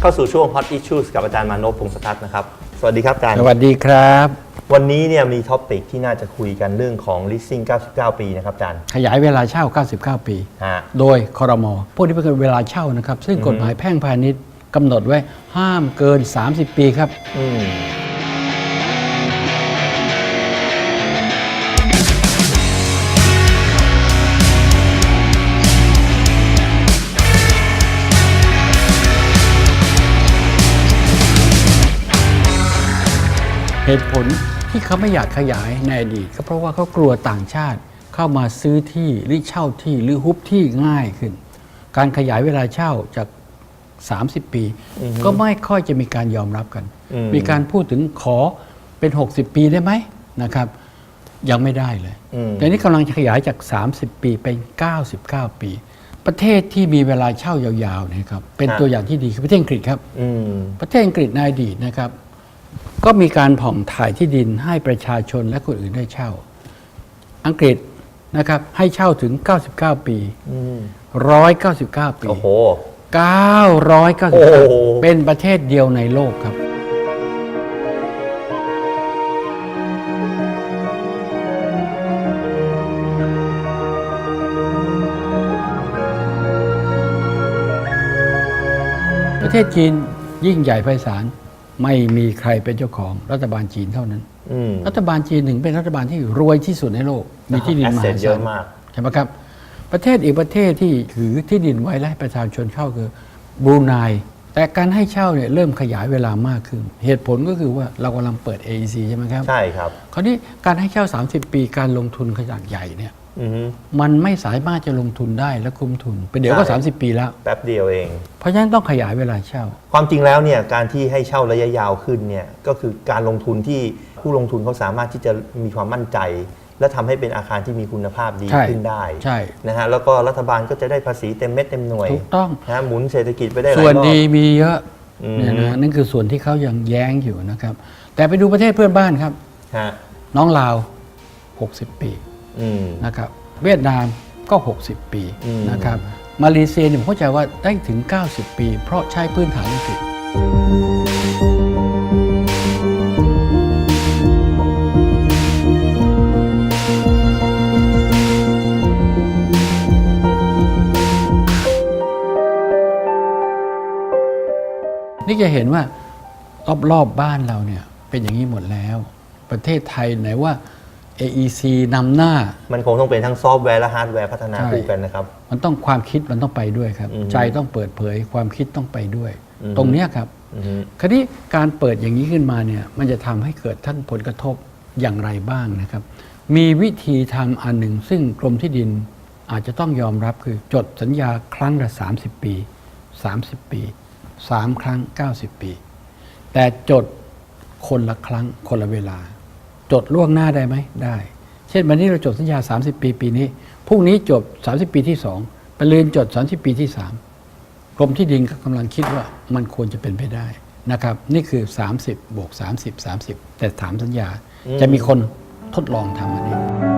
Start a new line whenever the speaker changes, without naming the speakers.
เข้าสู่ช่วง Hot Issues กับอาจารย์มานพพงศทัศน์นะครับ สวัสดีครับอาจารย์
สวัสดีครับ
วันนี้เนี่ยมีท็อปิกที่น่าจะคุยกันเรื่องของ leasing 99 ปีนะครับอาจารย์
ขยายเวลาเช่า 99 ปี
ฮะ
โดยคอรมอพวกนี้เป็นเวลาเช่านะครับ ซึ่งกฎหมายแพ่งพาณิชย์กำหนดไว้ห้ามเกิน 30 ปีครับ
อืม
เหตุผลที่เขาไม่อยากขยายในอดีตก็เพราะว่าเขากลัวต่างชาติเข้ามาซื้อที่หรือเช่าที่หรือฮุบที่ง่ายขึ้น การขยายเวลาเช่าจาก 30 ปี ก็ไม่ค่อยจะมีการยอมรับกัน
อืม
มีการพูดถึงขอเป็น 60 ปีได้ไหมนะครับยังไม่ได้เลย
อืม
แต่นี้กำลังจะขยายจาก 30 ปีเป็น 99 ปี ประเทศที่มีเวลาเช่ายาวๆเนะครับ เป็นตัวอย่างที่ดีคือประเทศอังกฤษครับ
อืม
ประเทศอังกฤษในอดีตนะครับ ก็มีการผ่องถ่ายที่ดินให้ประชาชนและคนอื่นได้เช่า อังกฤษนะครับให้เช่าถึง 99 ปี
อืม
199 ปี
โอ้โห
999
โอ้โห
เป็นประเทศเดียวในโลกครับ ประเทศจีนยิ่งใหญ่ไพศาล ไม่มีใครเป็นเจ้าของรัฐบาลจีนเท่านั้น
อืม
รัฐบาลจีนหนึ่งเป็นรัฐบาลที่รวยที่สุดในโลก มีที่ดินมหา
Asset เย
ศา
อะ
ล
มาก
ใช่ไหมครับ ประเทศอีกประเทศที่ถือที่ดินไว้และให้ประชาชนเข้าคือบรูไนแต่การให้เช่าเนี่ยเริ่มขยายเวลามากขึ้น เหตุผลก็คือว่าเรากำลังเปิด AEC ใช่ไหมครับ
ใช่ครับ
คราวนี้การให้เช่า 30 ปีการลงทุนขนาดใหญ่เนี่ย
อือฮึ
มันไม่สามารถจะลงทุนได้และคุ้มทุนเป็นเดี๋ยวก็
ใช่
30 ปีแล้ว
แป๊บเดียวเอง
เพราะฉะนั้นต้องขยายเวลาเช่า
ความจริงแล้วเนี่ยการที่ให้เช่าระยะยาวขึ้นเนี่ยก็คือการลงทุนที่ผู้ลงทุนเขาสามารถที่จะมีความมั่นใจ และทำให้เป็นอาคารที่มีคุณภาพดี
ใช่
ขึ้นได้
ใช่
นะฮะแล้วก็รัฐบาลก็จะได้ภาษีเต็มเม็ดเต็มหน่วย
ถูกต้อง
นะฮะหมุนเศรษฐกิจไปได้หลาย
ส่วน
รอบ
ดีมีเยอะ
อืม
เนี่ยนะนั่นคือส่วนที่เขายังแย้งอยู่นะครับ แต่ไปดูประเทศเพื่อนบ้านครับ
ฮะ
น้องลาว 60 ปี
อืม
นะครับเวียดนามก็ 60 ปี
อืม
นะครับมาเลเซียเนี่ยผมเข้าใจว่าได้ถึง 90 ปี เพราะใช้พื้นฐานอังกฤษนี่จะเห็นว่ารอบๆบบ้านเราเนี่ยเป็นอย่างนี้หมดแล้ว ประเทศไทยไหนว่า AEC นำหน้า
มันคงต้องเป็นทั้งซอฟต์แวร์และฮาร์ดแวร์พัฒนา
ใช่
คู่กันนะครับ
มันต้องความคิดมันต้องไปด้วยครับ
อือฮึ
ใจต้องเปิดเผยความคิดต้องไปด้วย
อือฮึ
ตรงเนี้ยครับ
อือฮึ
คราวนี้การเปิดอย่างนี้ขึ้นมาเนี่ยมันจะทำให้เกิดท่านผลกระทบอย่างไรบ้างนะครับ มีวิธีทำอันหนึ่ง ซึ่งกรมที่ดินอาจจะต้องยอมรับคือจดสัญญาครั้งละ30 ปี 30 ปี 3 ครั้ง 90 ปี แต่จดคนละครั้งคนละเวลา จดล่วงหน้าได้ไหมได้ เช่นวันนี้เราจดสัญญา 30 ปีปีนี้พรุ่งนี้จบ 30 ปีที่2ไปเรียนจด 30 ปีที่ 3 กรมที่ดินก็กำลังคิดว่ามันควรจะเป็นไปได้นะครับ นี่คือ 30 บวก 30 30 แต่ถามสัญญา
อืม
จะมีคนทดลองทำอันนี้